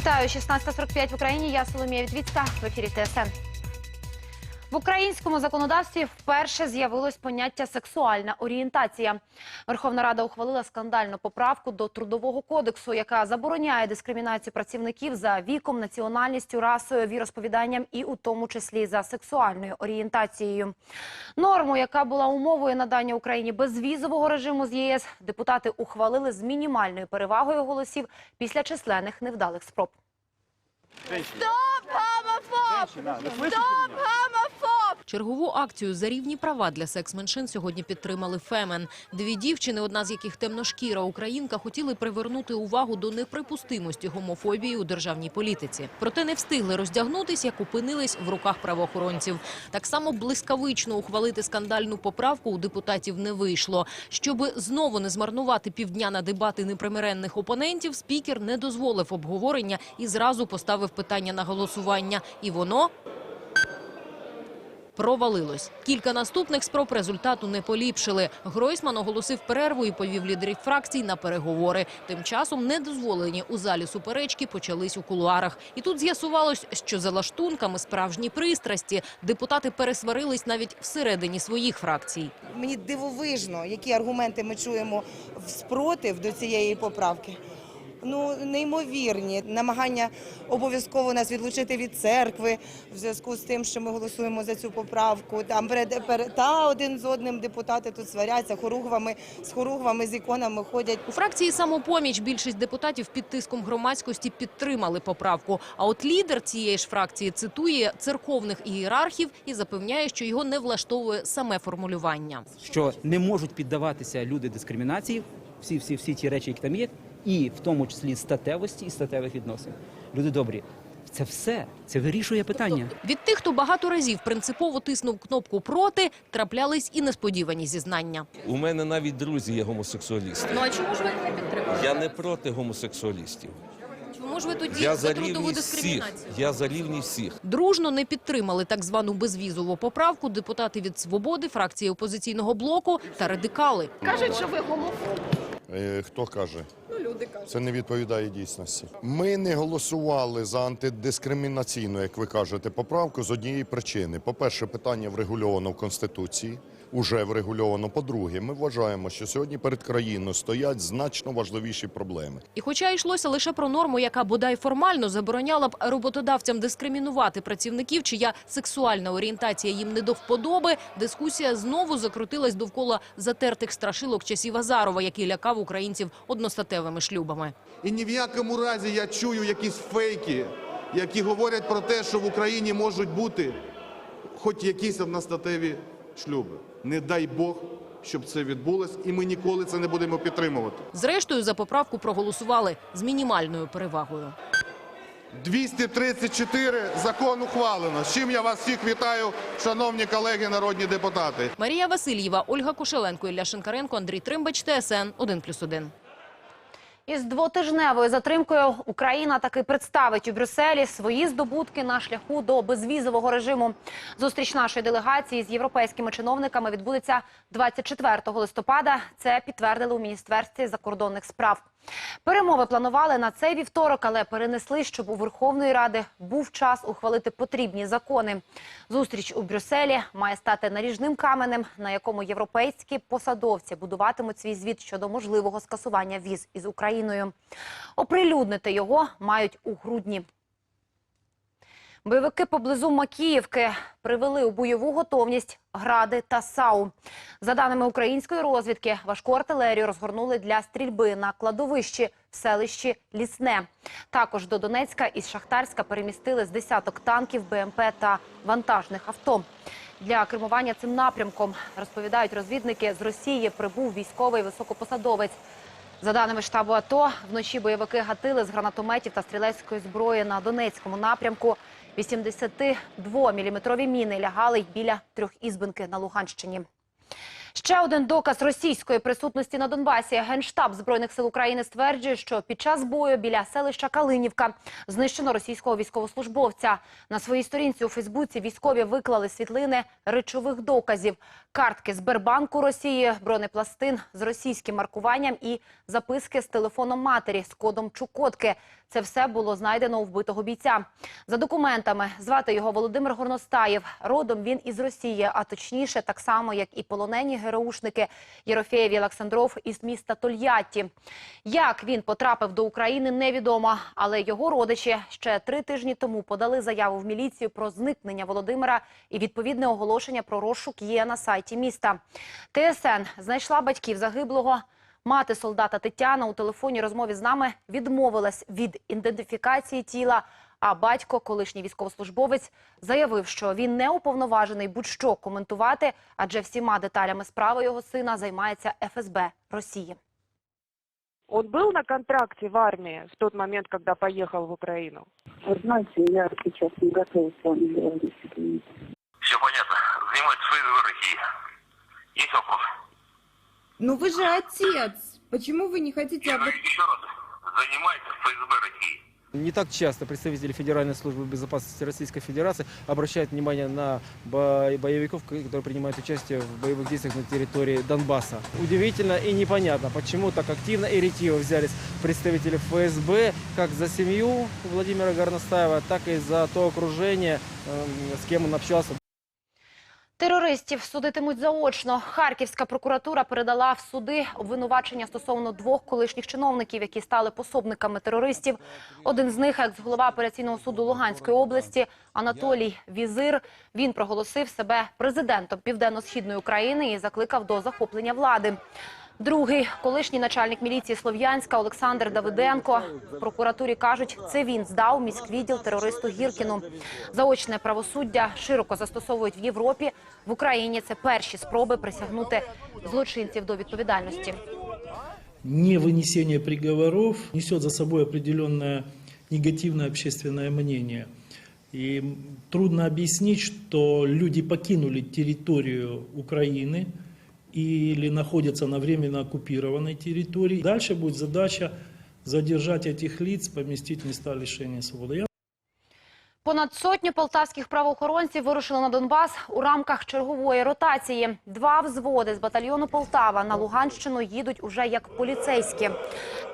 Вітаю 16.45 в Україні. Я Соломія Вітвіцька в ефірі ТСН. В українському законодавстві вперше з'явилось поняття сексуальна орієнтація. Верховна Рада ухвалила скандальну поправку до трудового кодексу, яка забороняє дискримінацію працівників за віком, національністю, расою, віросповіданням і у тому числі за сексуальною орієнтацією. Норму, яка була умовою надання Україні безвізового режиму з єС, депутати ухвалили з мінімальною перевагою голосів після численних невдалих спроб. Чергову акцію за рівні права для секс-меншин сьогодні підтримали Фемен. Дві дівчини, одна з яких темношкіра українка, хотіли привернути увагу до неприпустимості гомофобії у державній політиці. Проте не встигли роздягнутись, як опинились в руках правоохоронців. Так само блискавично ухвалити скандальну поправку у депутатів не вийшло. Щоби знову не змарнувати півдня на дебати непримиренних опонентів, спікер не дозволив обговорення і зразу поставив питання на голосування. І воно провалилось. Кілька наступних спроб результату не поліпшили. Гройсман оголосив перерву і повів лідерів фракцій на переговори. Тим часом недозволені у залі суперечки почались у кулуарах. І тут з'ясувалось, що за лаштунками справжні пристрасті депутати пересварились навіть всередині своїх фракцій. Мені дивовижно, які аргументи ми чуємо в спротив до цієї поправки. Ну, неймовірні намагання обов'язково нас відлучити від церкви в зв'язку з тим, що ми голосуємо за цю поправку. Там перед, перед та один з одним депутати тут сваряться хоругвами з хоругвами, з іконами ходять. У фракції «Самопоміч» більшість депутатів під тиском громадськості підтримали поправку. А от лідер цієї ж фракції цитує церковних ієрархів і запевняє, що його не влаштовує саме формулювання. що не можуть піддаватися люди дискримінації, всі, всі, всі ті речі, які там є, і в тому числі статевості і статевих відносин. Люди добрі, це все це вирішує питання. Від тих, хто багато разів принципово тиснув кнопку «проти», траплялись і несподівані зізнання. У мене навіть друзі є гомосексуалісти. Ну а чому ж ви не підтримуєте? Я не проти гомосексуалістів. Чому ж ви тоді Я за трудову всіх. дискримінацію? Я за рівність всіх. Дружно не підтримали так звану безвізову поправку депутати від «Свободи», фракції опозиційного блоку та радикали. Кажуть, що ви Е, Хто каже? Люди кажуть. Це не відповідає дійсності. Ми не голосували за антидискримінаційну, як ви кажете, поправку з однієї причини. По-перше, питання врегульовано в Конституції, уже врегульовано. По-друге, ми вважаємо, що сьогодні перед країною стоять значно важливіші проблеми. І хоча йшлося лише про норму, яка бодай формально забороняла б роботодавцям дискримінувати працівників, чия сексуальна орієнтація їм не до вподоби, дискусія знову закрутилась довкола затертих страшилок часів Азарова, який лякав українців одностатевими шлюбами. І ні в якому разі я чую якісь фейки, які говорять про те, що в Україні можуть бути хоч якісь одностатеві шлюби. Не дай Бог, щоб це відбулось, і ми ніколи це не будемо підтримувати. Зрештою, за поправку проголосували з мінімальною перевагою. 234 закон ухвалено. З чим я вас всіх вітаю, шановні колеги народні депутати. Марія Васильєва, Ольга Кошеленко, Ілля Шинкаренко, Андрій Тримбач, ТСН 1+,1. Із двотижневою затримкою Україна таки представить у Брюсселі свої здобутки на шляху до безвізового режиму. Зустріч нашої делегації з європейськими чиновниками відбудеться 24 листопада. Це підтвердили у міністерстві закордонних справ. Перемови планували на цей вівторок, але перенесли, щоб у Верховної Ради був час ухвалити потрібні закони. Зустріч у Брюсселі має стати наріжним каменем, на якому європейські посадовці будуватимуть свій звіт щодо можливого скасування віз із Україною. Оприлюднити його мають у грудні. Бойовики поблизу Макіївки привели у бойову готовність гради та САУ. За даними української розвідки, важку артилерію розгорнули для стрільби на кладовищі в селищі Лісне. Також до Донецька із Шахтарська перемістили з десяток танків, БМП та вантажних авто. Для кермування цим напрямком, розповідають розвідники, з Росії прибув військовий високопосадовець. За даними штабу АТО, вночі бойовики гатили з гранатометів та стрілецької зброї на Донецькому напрямку. 82-міліметрові міни лягали й біля трьохізбинки на Луганщині. Ще один доказ російської присутності на Донбасі. Генштаб збройних сил України стверджує, що під час бою біля селища Калинівка знищено російського військовослужбовця. На своїй сторінці у Фейсбуці військові виклали світлини речових доказів: картки з Бербанку Росії, бронепластин з російським маркуванням і записки з телефоном матері з кодом Чукотки. Це все було знайдено у вбитого бійця. За документами звати його Володимир Горностаєв. Родом він із Росії, а точніше, так само як і полонені ГРУшники Єрофєєв Олександров із міста Тольятті. Як він потрапив до України, невідомо. Але його родичі ще три тижні тому подали заяву в міліцію про зникнення Володимира і відповідне оголошення про розшук є на сайті міста. ТСН знайшла батьків загиблого. Мати солдата Тетяна у телефонній розмові з нами відмовилась від ідентифікації тіла. А батько, колишній військовослужбовець, заявив, що він не уповноважений будь-що коментувати, адже всіма деталями справи його сина займається ФСБ Росії. Он был на контракте в армии в тот момент, когда поехал в Украину? Вы знаете, я сейчас не готова с вами говорить. извините. Все понятно. Занимается ФСБ России. Есть вопрос? Ну вы же отец. Почему вы не хотите Я об говорю еще раз. Занимается ФСБ России. Не так часто представители Федеральной службы безопасности Российской Федерации обращают внимание на бо- боевиков, которые принимают участие в боевых действиях на территории Донбасса. Удивительно и непонятно, почему так активно и ретиво взялись представители ФСБ как за семью Владимира Горностаева, так и за то окружение, эм, с кем он общался Терористів судитимуть заочно. Харківська прокуратура передала в суди обвинувачення стосовно двох колишніх чиновників, які стали пособниками терористів. Один з них, екс-голова апеляційного суду Луганської області Анатолій Візир. Він проголосив себе президентом Південно-Східної України і закликав до захоплення влади. Другий колишній начальник міліції Слов'янська Олександр Давиденко. В прокуратурі кажуть, це він здав міськвідділ терористу Гіркіну. Заочне правосуддя широко застосовують в Європі. В Україні це перші спроби присягнути злочинців до відповідальності. не вынесение приговоров несет за собой определенное негативное общественное мнение. И трудно объяснить, что люди покинули территорию Украины или находятся на временно оккупированной территории. Дальше будет задача задержать этих лиц, поместить в места лишения свободы. Понад сотню полтавських правоохоронців вирушили на Донбас у рамках чергової ротації. Два взводи з батальйону Полтава на Луганщину їдуть уже як поліцейські.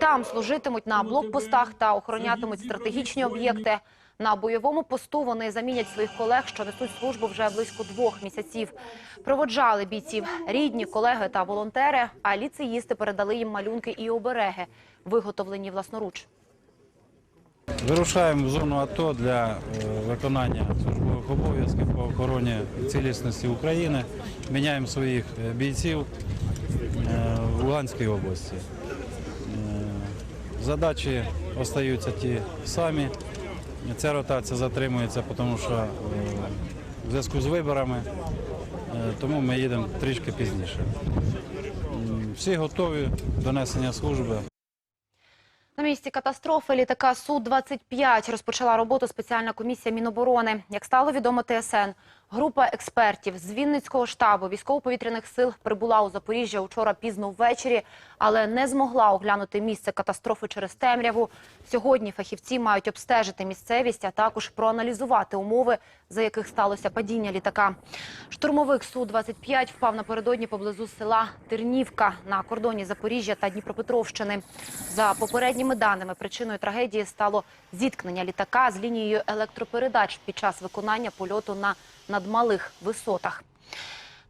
Там служитимуть на блокпостах та охоронятимуть стратегічні об'єкти. На бойовому посту вони замінять своїх колег, що несуть службу вже близько двох місяців. Проводжали бійців рідні, колеги та волонтери. А ліцеїсти передали їм малюнки і обереги, виготовлені власноруч. Вирушаємо в зону АТО для е, виконання службових обов'язків по охороні цілісності України. Міняємо своїх е, бійців е, в Луганській області. Задачі остаються ті самі. Ця ротація затримується, тому що в зв'язку з виборами, е, тому ми їдемо трішки пізніше. Всі готові до несення служби. На місці катастрофи літака Су-25 розпочала роботу спеціальна комісія Міноборони. Як стало відомо ТСН, група експертів з Вінницького штабу військово-повітряних сил прибула у Запоріжжя учора пізно ввечері, але не змогла оглянути місце катастрофи через темряву. Сьогодні фахівці мають обстежити місцевість, а також проаналізувати умови, за яких сталося падіння літака. Штурмовик Су-25 впав напередодні поблизу села Тернівка на кордоні Запоріжжя та Дніпропетровщини. За попередніми даними, причиною трагедії стало зіткнення літака з лінією електропередач під час виконання польоту на надмалих висотах.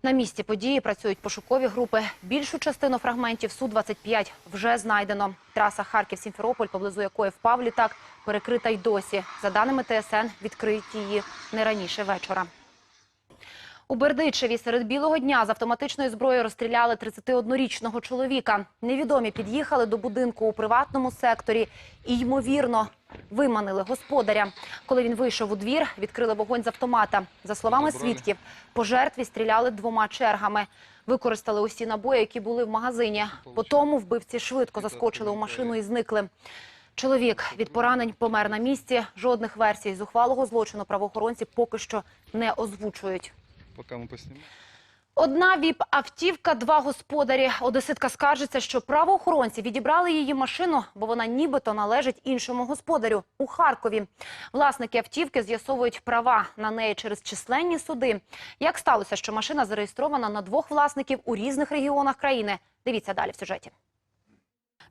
На місці події працюють пошукові групи. Більшу частину фрагментів Су-25 вже знайдено. Траса Харків-Сімферополь, поблизу якої впав літак, перекрита й досі. За даними ТСН, відкриють її не раніше вечора. У Бердичеві серед білого дня з автоматичної зброї розстріляли 31-річного чоловіка. Невідомі під'їхали до будинку у приватному секторі і, ймовірно, виманили господаря. Коли він вийшов у двір, відкрили вогонь з автомата. За словами свідків, по жертві стріляли двома чергами. Використали усі набої, які були в магазині. По тому вбивці швидко заскочили у машину і зникли. Чоловік від поранень помер на місці. Жодних версій зухвалого злочину правоохоронці поки що не озвучують. Поки ми поснімаємо. Одна віп-автівка, два господарі. Одеситка скаржиться, що правоохоронці відібрали її машину, бо вона нібито належить іншому господарю у Харкові. Власники автівки з'ясовують права на неї через численні суди. Як сталося, що машина зареєстрована на двох власників у різних регіонах країни? Дивіться далі в сюжеті.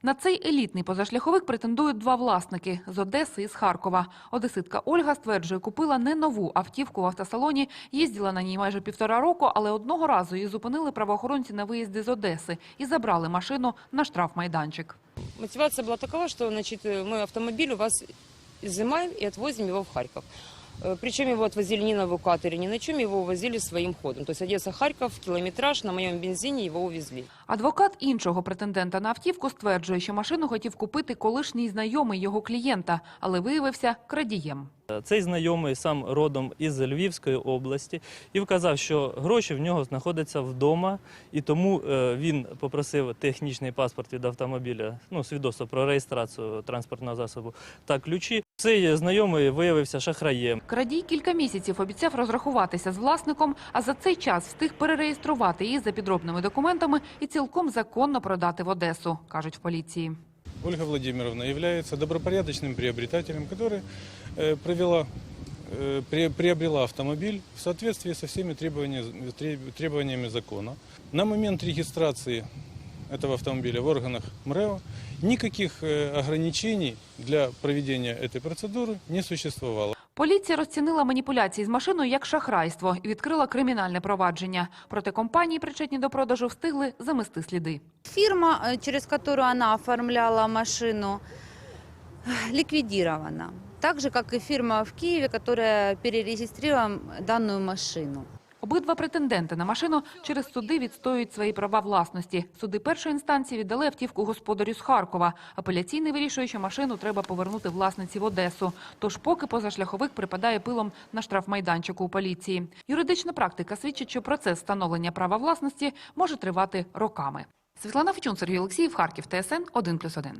На цей елітний позашляховик претендують два власники – з Одеси і з Харкова. Одеситка Ольга стверджує, купила не нову автівку в автосалоні, їздила на ній майже півтора року, але одного разу її зупинили правоохоронці на виїзді з Одеси і забрали машину на штрафмайданчик. Мотивация была такова, что значит, э, мы автомобиль у вас изымаем и отвозим его в Харьков. Э, Причем его отвозили не на эвакуаторе, ни на чем, его увозили своим ходом. То есть Одесса-Харьков, километраж, на моем бензине его увезли. Адвокат іншого претендента на автівку стверджує, що машину хотів купити колишній знайомий його клієнта, але виявився крадієм. Цей знайомий сам родом із Львівської області і вказав, що гроші в нього знаходяться вдома, і тому е, він попросив технічний паспорт від автомобіля, ну свідоцтво про реєстрацію транспортного засобу та ключі. Цей знайомий виявився шахраєм. Крадій кілька місяців обіцяв розрахуватися з власником, а за цей час встиг перереєструвати її за підробними документами і цілком законно продати в Одесу, кажуть в поліції. Ольга Владимировна является добропорядочным приобретателем, который э, провела, э, пре- приобрела автомобиль в соответствии со всеми требованиями, треб- требованиями закона. На момент регистрации этого автомобиля в органах МРЭО никаких э, ограничений для проведения этой процедуры не существовало. Поліція розцінила маніпуляції з машиною як шахрайство і відкрила кримінальне провадження. Проте компанії, причетні до продажу, встигли замести сліди. Фирма, э, через которую она оформляла машину, ликвидирована. Так же, как и фирма в Киеве, которая перерегистрировала данную машину. Обидва претенденти на машину через суди відстоюють свої права власності. Суди першої інстанції віддали автівку господарю з Харкова. Апеляційний вирішує, що машину треба повернути власниці в Одесу. Тож поки позашляховик припадає пилом на штрафмайданчику у поліції. Юридична практика свідчить, що процес встановлення права власності може тривати роками. Світлана Фечун, Сергій Олексіїв, Харків, ТСН 1+,1.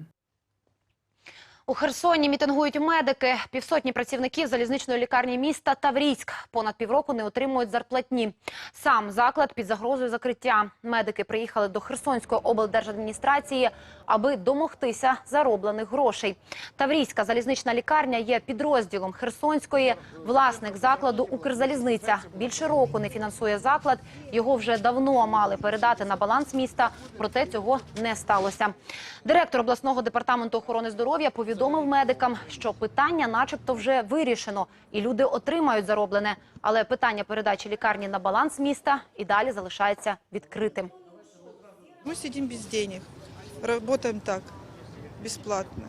У Херсоні мітингують медики. Півсотні працівників залізничної лікарні міста Таврійськ понад півроку не отримують зарплатні. Сам заклад під загрозою закриття. Медики приїхали до Херсонської облдержадміністрації, аби домогтися зароблених грошей. Таврійська залізнична лікарня є підрозділом Херсонської. Власник закладу Укрзалізниця більше року не фінансує заклад. Його вже давно мали передати на баланс міста, проте цього не сталося. Директор обласного департаменту охорони здоров'я повідомив медикам, що питання, начебто, вже вирішено, і люди отримають зароблене. Але питання передачі лікарні на баланс міста і далі залишається відкритим. Ми сидимо без грошей, працюємо так, безплатно.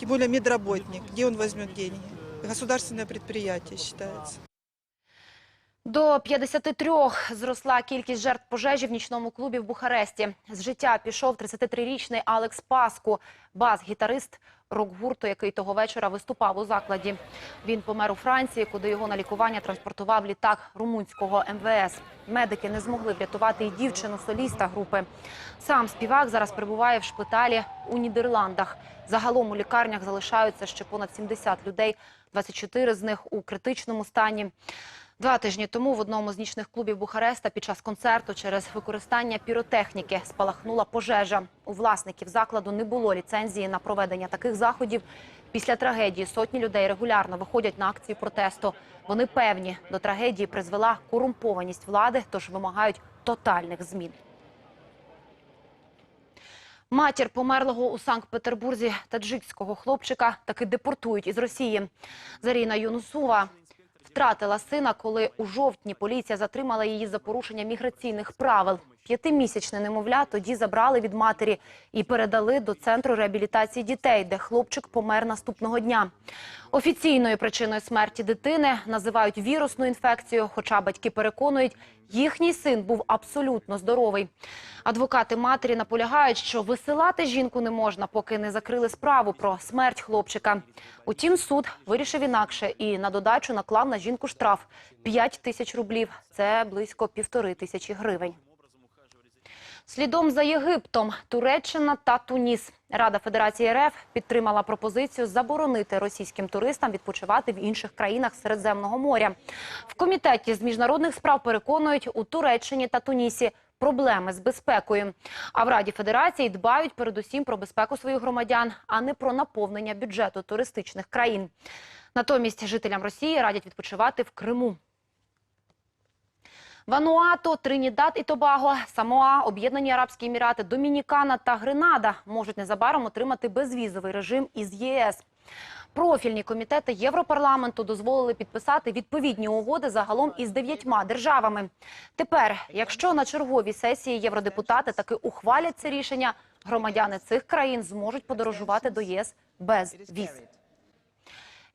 Тим більше медработник, де він візьме гроші? Государственне підприємство считается. До 53 зросла кількість жертв пожежі в нічному клубі в Бухаресті. З життя пішов 33-річний Алекс Паску, бас-гітарист рок-гурту, який того вечора виступав у закладі. Він помер у Франції, куди його на лікування транспортував літак румунського МВС. Медики не змогли врятувати і дівчину соліста групи. Сам співак зараз перебуває в шпиталі у Нідерландах. Загалом у лікарнях залишаються ще понад 70 людей, 24 з них у критичному стані. Два тижні тому в одному з нічних клубів Бухареста під час концерту через використання піротехніки спалахнула пожежа. У власників закладу не було ліцензії на проведення таких заходів. Після трагедії сотні людей регулярно виходять на акції протесту. Вони певні, до трагедії призвела корумпованість влади, тож вимагають тотальних змін. Матір померлого у Санкт-Петербурзі таджикського хлопчика таки депортують із Росії. Заріна Юнусова втратила сина, коли у жовтні поліція затримала її за порушення міграційних правил. П'ятимісячне немовля тоді забрали від матері і передали до центру реабілітації дітей, де хлопчик помер наступного дня. Офіційною причиною смерті дитини називають вірусну інфекцію, хоча батьки переконують, їхній син був абсолютно здоровий. Адвокати матері наполягають, що висилати жінку не можна, поки не закрили справу про смерть хлопчика. Утім, суд вирішив інакше і на додачу наклав на жінку штраф – 5 тисяч рублів. Це близько півтори тисячі гривень. Слідом за Єгиптом, Туреччина та Туніс. Рада Федерації РФ підтримала пропозицію заборонити російським туристам відпочивати в інших країнах Середземного моря. В комітеті з міжнародних справ переконують, у Туреччині та Тунісі проблеми з безпекою. А в Раді Федерації дбають передусім про безпеку своїх громадян, а не про наповнення бюджету туристичних країн. Натомість жителям Росії радять відпочивати в Криму. Вануату, Тринідад і Тобаго, Самоа, Об'єднані Арабські Емірати, Домінікана та Гренада можуть незабаром отримати безвізовий режим із ЄС. Профільні комітети Європарламенту дозволили підписати відповідні угоди загалом із дев'ятьма державами. Тепер, якщо на черговій сесії євродепутати таки ухвалять це рішення, громадяни цих країн зможуть подорожувати до ЄС без віз.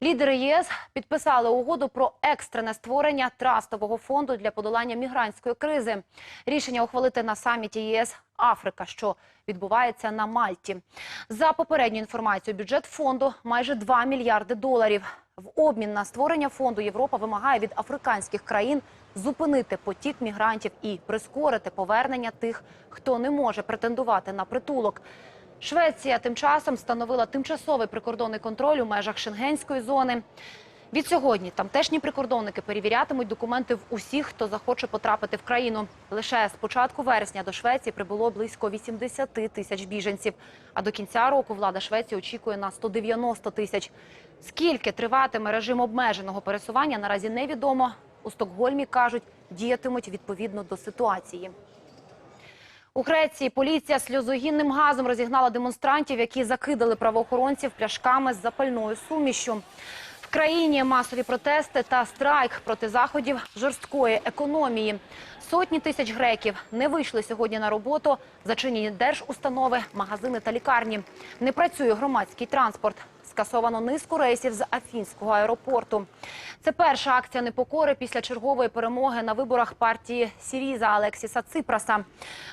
Лідери ЄС підписали угоду про екстрене створення трастового фонду для подолання мігрантської кризи. Рішення ухвалити на саміті ЄС Африка, що відбувається на Мальті. За попередню інформацію, бюджет фонду майже 2 мільярди доларів. В обмін на створення фонду Європа вимагає від африканських країн зупинити потік мігрантів і прискорити повернення тих, хто не може претендувати на притулок. Швеція тим часом встановила тимчасовий прикордонний контроль у межах шенгенської зони. Від сьогодні тамтешні прикордонники перевірятимуть документи в усіх, хто захоче потрапити в країну. Лише з початку вересня до Швеції прибуло близько 80 тисяч біженців. А до кінця року влада Швеції очікує на 190 тисяч. Скільки триватиме режим обмеженого пересування, наразі невідомо. У Стокгольмі кажуть, діятимуть відповідно до ситуації. У Греції поліція сльозогінним газом розігнала демонстрантів, які закидали правоохоронців пляшками з запальною сумішю. В країні масові протести та страйк проти заходів жорсткої економії. Сотні тисяч греків не вийшли сьогодні на роботу. Зачинені держустанови, магазини та лікарні. Не працює громадський транспорт. Скасовано низку рейсів з Афінського аеропорту. Це перша акція непокори після чергової перемоги на виборах партії Сіріза Алексіса Ципраса.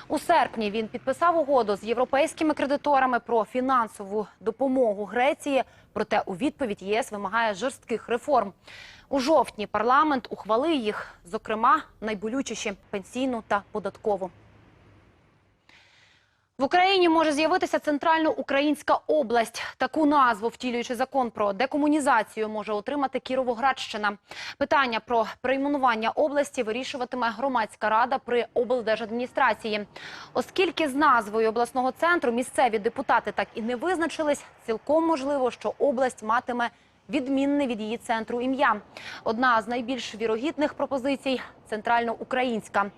У серпні він підписав угоду з європейськими кредиторами про фінансову допомогу Греції. Проте у відповідь ЄС вимагає жорстких реформ. У жовтні парламент ухвалив їх, зокрема найболючіші пенсійну та податкову. В Україні може з'явитися центральноукраїнська область. Таку назву, втілюючи закон про декомунізацію, може отримати Кіровоградщина. Питання про перейменування області вирішуватиме громадська рада при облдержадміністрації. Оскільки з назвою обласного центру місцеві депутати так і не визначились, цілком можливо, що область матиме відмінне від її центру ім'я. Одна з найбільш вірогідних пропозицій – центральноукраїнська.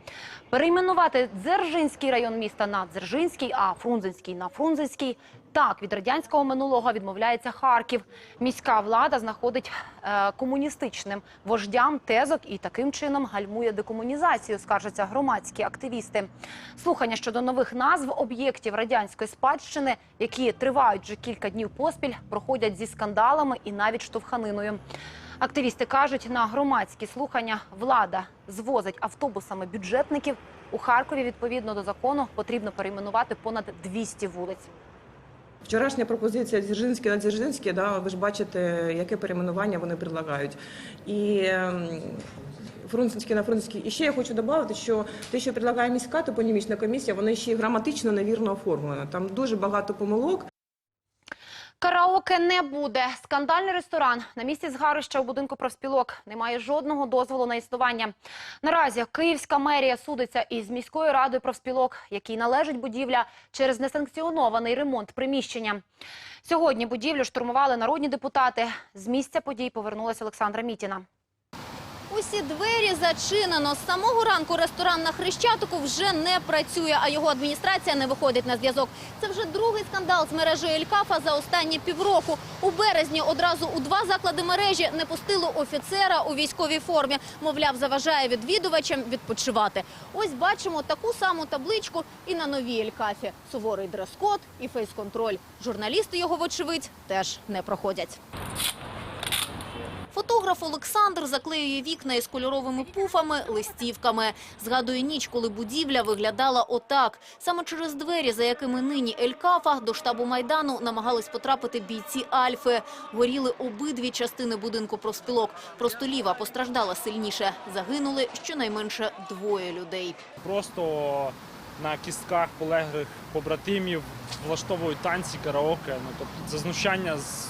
Перейменувати Дзержинський район міста на Дзержинський, а Фрунзенський на Фрунзенський. Так, від радянського минулого відмовляється Харків. Міська влада знаходить е, комуністичним вождям тезок і таким чином гальмує декомунізацію, скаржаться громадські активісти. Слухання щодо нових назв об'єктів радянської спадщини, які тривають вже кілька днів поспіль, проходять зі скандалами і навіть штовханиною. Активісти кажуть, на громадські слухання влада звозить автобусами бюджетників. У Харкові, відповідно до закону, потрібно перейменувати понад 200 вулиць. Вчорашня пропозиція Дзержинське на Дзержинське, да, ви ж бачите, яке перейменування вони предлагають. І ем, Фрунзенський на Фрунзенський. І ще я хочу додати, що те, що предлагає міська топонімічна комісія, вона ще й граматично невірно оформлена. Там дуже багато помилок. Караоке не буде. Скандальний ресторан на місці згарища у будинку профспілок немає жодного дозволу на існування. Наразі Київська мерія судиться із міською радою профспілок, якій належить будівля через несанкціонований ремонт приміщення. Сьогодні будівлю штурмували народні депутати. З місця подій повернулася Олександра Мітіна. Усі двері зачинено. З самого ранку ресторан на Хрещатику вже не працює, а його адміністрація не виходить на зв'язок. Це вже другий скандал з мережею Елькафа за останні півроку. У березні одразу у два заклади мережі не пустили офіцера у військовій формі. Мовляв, заважає відвідувачам відпочивати. Ось бачимо таку саму табличку і на новій Елькафі. Суворий дрес-код і фейс-контроль. Журналісти його, вочевидь, теж не проходять. Фотограф Олександр заклеює вікна із кольоровими пуфами, листівками. Згадує ніч, коли будівля виглядала отак. Саме через двері, за якими нині Елькафа, до штабу Майдану намагались потрапити бійці Альфи. Горіли обидві частини будинку профспілок. Просто ліва постраждала сильніше. Загинули щонайменше двоє людей. Просто на кістках полеглих побратимів, влаштовують танці, караоке. Ну тобто це знущання з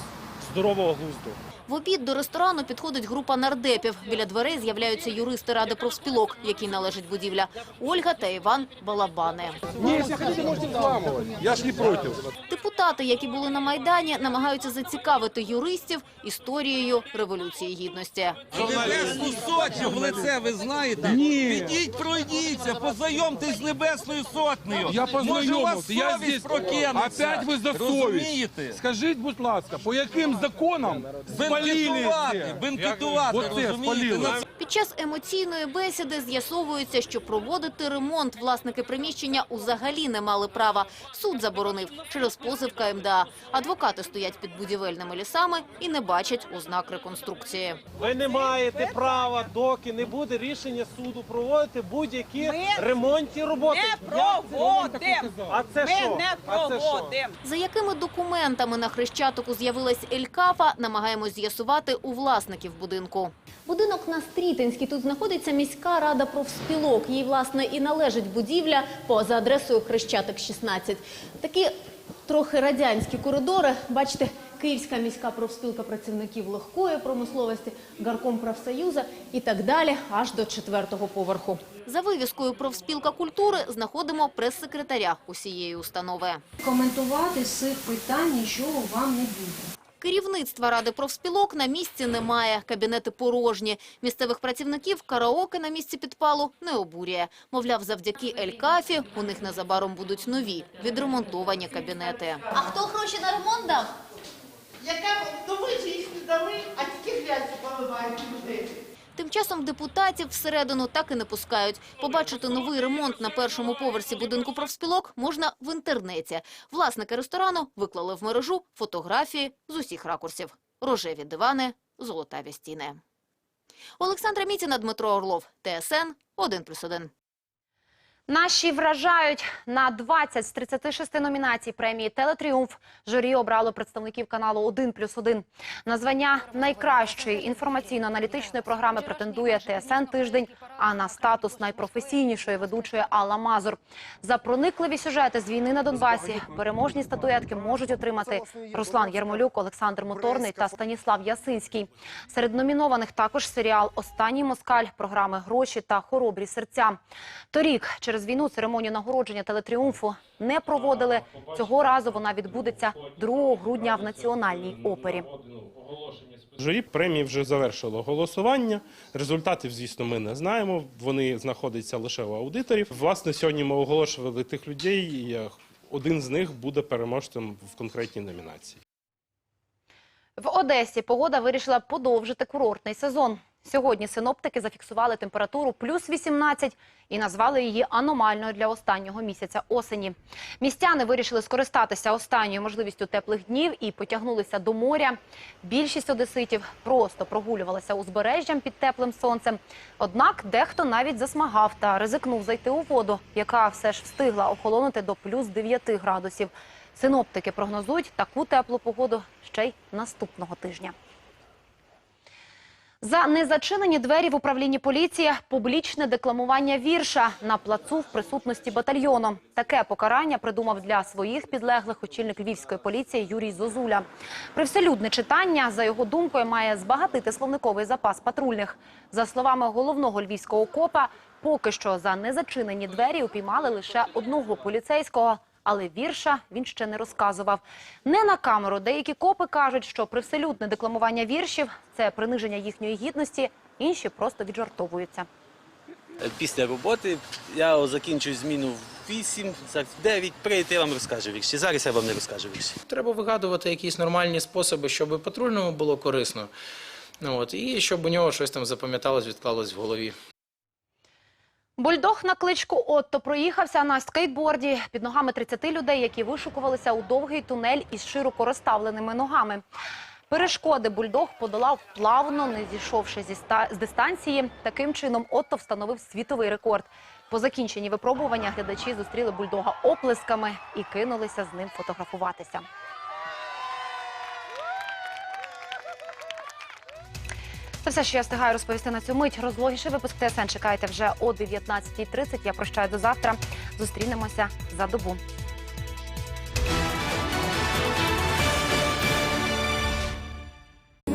здорового глузду. В обід до ресторану підходить група нардепів. Біля дверей з'являються юристи Ради профспілок, якій належить будівля. Ольга та Іван Балабани. Не, если хотите, можете взламывать. Я ж не против. Депутати, які були на Майдані, намагаються зацікавити юристів історією Революції Гідності. Небесну сотню в лице ви знаєте? Ні. Підіть, пройдіться, познайомтесь з Небесною сотнею. Я Може, у вас познайомився, я совість здесь. прокинеться. Опять ви за совість. Розумієте? Скажіть, будь ласка, по яким законам спалили Бенкетувати, бенкетувати, розумієте? спалили. Під час емоційної бесіди з'ясовується, що проводити ремонт власники приміщення взагалі не мали права. Суд заборонив через позив КМДА. Адвокати стоять під будівельними лісами і не бачать ознак реконструкції. Ви не маєте права, доки не буде рішення суду проводити будь-які ремонтні роботи. Не проводимо. А це Ми не що? проводимо. За якими документами на Хрещатику з'явилась Елькафа, намагаємось з'ясувати у власників будинку. Будинок на Стрітинській. Тут знаходиться міська рада профспілок. Їй, власне, і належить будівля по за адресою Хрещатик 16. Такі трохи радянські коридори. Бачите, Київська міська профспілка працівників легкої промисловості, Гарком профсоюза і так далі, аж до четвертого поверху. За вивіскою профспілка культури знаходимо прес-секретаря усієї установи. Коментувати з цих питань нічого вам не буде. Керівництва Ради профспілок на місці немає, кабінети порожні. Місцевих працівників караоке на місці підпалу не обурює. Мовляв, завдяки Елькафі у них незабаром будуть нові, відремонтовані кабінети. А хто гроші на ремонт дав? Яка то ви ж їх не дали, а тільки грязь поливають людей. Тим часом депутатів всередину так і не пускають. Побачити новий ремонт на першому поверсі будинку профспілок можна в інтернеті. Власники ресторану виклали в мережу фотографії з усіх ракурсів. Рожеві дивани, золотаві стіни. Олександра Мітіна, Дмитро Орлов, ТСН 1+,1. Наші вражають на 20 з 36 номінацій премії «Телетріумф». Журі обрало представників каналу «1 плюс 1». На звання найкращої інформаційно-аналітичної програми претендує ТСН «Тиждень», а на статус найпрофесійнішої ведучої Алла Мазур. За проникливі сюжети з війни на Донбасі переможні статуетки можуть отримати Руслан Єрмолюк, Олександр Моторний та Станіслав Ясинський. Серед номінованих також серіал «Останній москаль», програми «Гроші» та «Хоробрі серця». Торік через війну церемонію нагородження телетріумфу не проводили. Цього разу вона відбудеться 2 грудня в Національній опері. Журі премії вже завершило голосування. Результатів, звісно, ми не знаємо. Вони знаходяться лише у аудиторів. Власне, сьогодні ми оголошували тих людей. і Один з них буде переможцем в конкретній номінації. В Одесі погода вирішила подовжити курортний сезон. Сьогодні синоптики зафіксували температуру плюс 18 і назвали її аномальною для останнього місяця осені. Містяни вирішили скористатися останньою можливістю теплих днів і потягнулися до моря. Більшість одеситів просто прогулювалася узбережжям під теплим сонцем. Однак дехто навіть засмагав та ризикнув зайти у воду, яка все ж встигла охолонути до плюс 9 градусів. Синоптики прогнозують таку теплу погоду ще й наступного тижня. За незачинені двері в управлінні поліції публічне декламування вірша на плацу в присутності батальйону. Таке покарання придумав для своїх підлеглих очільник львівської поліції Юрій Зозуля. Привселюдне читання, за його думкою, має збагатити словниковий запас патрульних. За словами головного львівського копа, поки що за незачинені двері упіймали лише одного поліцейського. Але вірша він ще не розказував. Не на камеру. Деякі копи кажуть, що привселюдне декламування віршів це приниження їхньої гідності. Інші просто віджартовуються. Після роботи я закінчую зміну в 8, в 9, прийти, я вам розкажу вірші. Зараз я вам не розкажу вірші. Треба вигадувати якісь нормальні способи, щоб патрульному було корисно. Ну, от, і щоб у нього щось там запам'яталось, відклалось в голові. Бульдог на кличку Отто проїхався на скейтборді під ногами 30 людей, які вишукувалися у довгий тунель із широко розставленими ногами. Перешкоди бульдог подолав плавно, не зійшовши зі ста- з дистанції. Таким чином Отто встановив світовий рекорд. По закінченні випробування глядачі зустріли бульдога оплесками і кинулися з ним фотографуватися. Це все, що я встигаю розповісти на цю мить. Розлогіше випуск ТСН чекайте вже о 19.30. Я прощаю до завтра. Зустрінемося за добу.